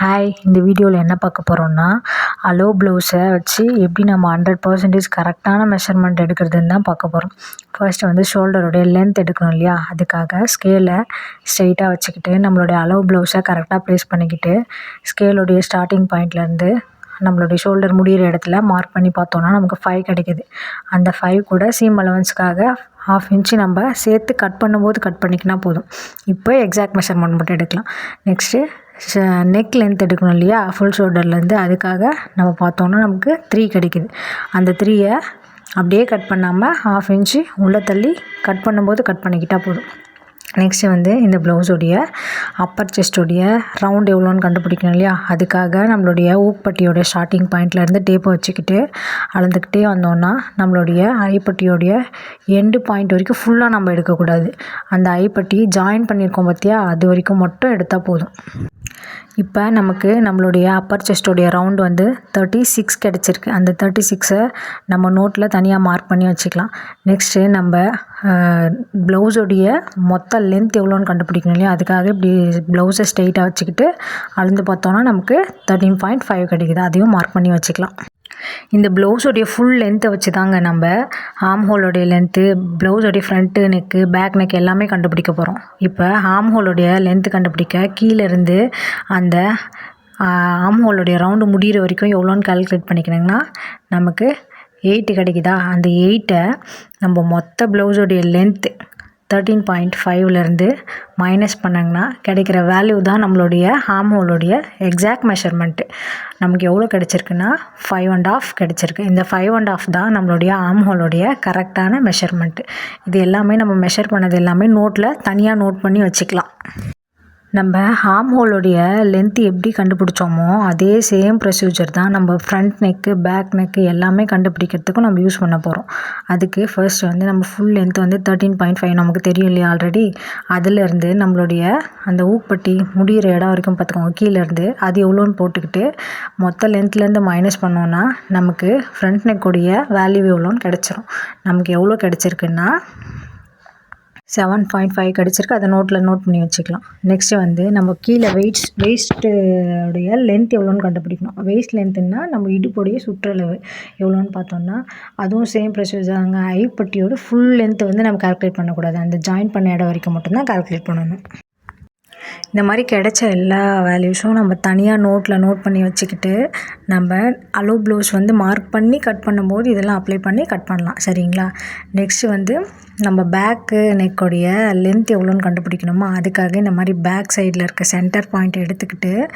Hi இந்த வீடியோவில் என்ன பார்க்க போகிறோம்னா அலோ ப்ளவுஸை வச்சு எப்படி நம்ம ஹண்ட்ரட் பர்சன்டேஜ் கரெக்டான மெஷர்மெண்ட் எடுக்கிறதுன்னு தான் பார்க்க போகிறோம் ஃபர்ஸ்ட் வந்து ஷோல்டருடைய லென்த் எடுக்கணும் இல்லையா? அதுக்காக ஸ்கேலை ஸ்ட்ரைட்டாக வச்சுக்கிட்டு நம்மளுடைய அலோ ப்ளவுஸை கரெக்டாக ப்ளேஸ் பண்ணிக்கிட்டு ஸ்கேலுடைய ஸ்டார்டிங் பாயிண்ட்லேருந்து நம்மளுடைய ஷோல்டர் முடிகிற இடத்துல மார்க் பண்ணி பார்த்தோன்னா நமக்கு ஃபைவ் கிடைக்கிது. அந்த ஃபைவ் கூட சீம் அலவன்ஸ்க்காக ஹாஃப் இன்ச்சு நம்ம சேர்த்து கட் பண்ணும்போது கட் பண்ணிக்கினா போதும். இப்போ எக்ஸாக்ட் மெஷர்மெண்ட் மட்டும் எடுக்கலாம். நெக்ஸ்ட்டு நெக் லென்த் எடுக்கணும் இல்லையா? ஃபுல் ஷோல்டர்லேருந்து அதுக்காக நம்ம பார்த்தோன்னா நமக்கு த்ரீ கிடைக்குது. அந்த த்ரீயை அப்படியே கட் பண்ணாமல் ஹாஃப் இன்ச்சு உள்ளே தள்ளி கட் பண்ணும்போது கட் பண்ணிக்கிட்டால் போதும். நெக்ஸ்ட்டு வந்து இந்த ப்ளவுஸோடைய அப்பர் செஸ்ட்டுடைய ரவுண்ட் எவ்வளோன்னு கண்டுபிடிக்கணும் இல்லையா? அதுக்காக நம்மளுடைய ஊப்பட்டியோடைய ஸ்டார்டிங் பாயிண்ட்லேருந்து டேப்பை வச்சுக்கிட்டு அளந்துக்கிட்டே வந்தோன்னா நம்மளுடைய ஐப்பட்டியோடைய எண்டு பாயிண்ட் வரைக்கும் ஃபுல்லாக நம்ம எடுக்கக்கூடாது. அந்த ஐப்பட்டி ஜாயின் பண்ணியிருக்கோம் பார்த்தியா அது வரைக்கும் மட்டும் எடுத்தால் போதும். இப்போ நமக்கு நம்மளுடைய அப்பர் செஸ்டோடைய ரவுண்ட் வந்து தேர்ட்டி சிக்ஸ் கிடச்சிருக்கு. அந்த தேர்ட்டி சிக்ஸை நம்ம நோட்டில் தனியாக மார்க் பண்ணி வச்சுக்கலாம். நெக்ஸ்ட்டு நம்ம ப்ளவுஸோடைய மொத்த லென்த் எவ்வளோன்னு கண்டுபிடிக்கணும் இல்லையா? அதுக்காக இப்படி ப்ளவுஸை ஸ்ட்ரெயிட்டாக வச்சுக்கிட்டு அளந்து பார்த்தோன்னா நமக்கு தேர்ட்டின் பாயிண்ட் ஃபைவ் கிடைக்குது. அதையும் மார்க் பண்ணி வச்சுக்கலாம். இந்த ப்ளவுஸோடைய ஃபுல் லென்த்தை வச்சு தாங்க நம்ம ஆம் ஹோலோடைய லென்த்து ப்ளவுஸோடைய ஃப்ரண்ட்டு நெக்கு பேக் நெக் எல்லாமே கண்டுபிடிக்க போகிறோம் இப்போ ஆம் ஹோலோடைய லென்த்து கண்டுபிடிக்க கீழேருந்து அந்த ஆம் ஹோலோடைய ரவுண்டு முடிகிற வரைக்கும் எவ்வளோன்னு கால்குலேட் பண்ணிக்கணுங்கன்னா நமக்கு எயிட்டு கிடைக்குதா? அந்த எயிட்டை நம்ம மொத்த ப்ளவுஸோடைய லென்த்து தேர்ட்டீன் பாயிண்ட் ஃபைவ்லேருந்து மைனஸ் பண்ணாங்கன்னா கிடைக்கிற வேல்யூ தான் நம்மளுடைய ஹார்ம் ஹோலுடைய எக்ஸாக்ட் மெஷர்மெண்ட்டு நமக்கு எவ்வளோ கிடச்சிருக்குன்னா ஃபைவ் அண்ட் ஆஃப் கிடச்சிருக்கு. இந்த ஃபைவ் அண்ட் ஆஃப் தான் நம்மளுடைய ஹார்மோலுடைய ஹோலுடைய கரெக்டான மெஷர்மெண்ட்டு இது எல்லாமே நம்ம மெஷர் பண்ணது எல்லாமே நோட்டில் தனியாக நோட் பண்ணி வச்சுக்கலாம். நம்ம ஹார்ம் ஹோலுடைய லென்த் எப்படி கண்டுபிடிச்சோமோ அதே சேம் ப்ரொசீஜர் தான் நம்ம ஃப்ரண்ட் நெக்கு பேக் நெக்கு எல்லாமே கண்டுபிடிக்கிறதுக்கும் நம்ம யூஸ் பண்ண போகிறோம் அதுக்கு ஃபர்ஸ்ட் வந்து நம்ம ஃபுல் லென்த் வந்து தேர்ட்டீன் பாயிண்ட் ஃபைவ் நமக்கு தெரியும் இல்லையா ஆல்ரெடி அதிலேருந்து நம்மளுடைய அந்த ஊப்பட்டி முடிகிற இடம் வரைக்கும் பார்த்துக்கோங்க. கீழேருந்து அது எவ்வளோன்னு போட்டுக்கிட்டு மொத்த லென்த்லேருந்து மைனஸ் பண்ணோன்னா நமக்கு ஃப்ரண்ட் நெக்குடைய வேல்யூ எவ்வளோன்னு கிடச்சிரும். நமக்கு எவ்வளோ கிடச்சிருக்குன்னா செவன் பாயிண்ட் ஃபைவ் கிடச்சிருக்கு. அதை நோட்டில் நோட் பண்ணி வச்சுக்கலாம். நெக்ஸ்ட்டு வந்து நம்ம கீழே வெயிட்ஸ் வெயிஸ்ட்டுடைய லென்த் எவ்வளோன்னு கண்டுபிடிக்கணும். வெயிஸ்ட் லென்த்துன்னா நம்ம இடுப்புடைய சுற்றளவு எவ்வளோன்னு பார்த்தோம்னா அதுவும் சேம் ப்ரொசீஜர் தாங்க. ஐப்பட்டியோட ஃபுல் லென்த்தை வந்து நம்ம கால்குலேட் பண்ணக்கூடாது. அந்த ஜாயின் பண்ண இடம் வரைக்கும் மட்டும்தான் கால்குலேட் பண்ணணும். இந்த மாதிரி கிடைச்ச எல்லா வேல்யூஸும் நம்ம தனியாக நோட்டில் நோட் பண்ணி வச்சுக்கிட்டு நம்ம அலோ ப்ளவுஸ் வந்து மார்க் பண்ணி கட் பண்ணும்போது இதெல்லாம் அப்ளை பண்ணி கட் பண்ணலாம். சரிங்களா? நெக்ஸ்ட்டு வந்து நம்ம பேக்கு நெக்கோடைய லென்த் எவ்வளோன்னு கண்டுபிடிக்கணுமோ? அதுக்காக இந்த மாதிரி பேக் சைடில் இருக்க சென்டர் பாயிண்ட் எடுத்துக்கிட்டு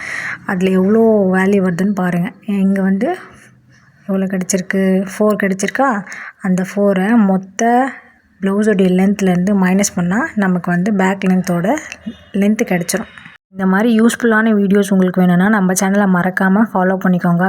அதில் எவ்வளோ வேல்யூ வருதுன்னு பாருங்கள் இங்கே வந்து எவ்வளோ கிடச்சிருக்கு? ஃபோர் கிடச்சிருக்கா? அந்த ஃபோரை மொத்த ப்ளவுஸோடைய லென்த்லேருந்து மைனஸ் பண்ணால் நமக்கு வந்து பேக் லென்த்தோட லென்த்து கிடச்சிரும். இந்த மாதிரி யூஸ்ஃபுல்லான வீடியோஸ் உங்களுக்கு வேணும்னா நம்ம சேனலை மறக்காமல் ஃபாலோ பண்ணிக்கோங்க.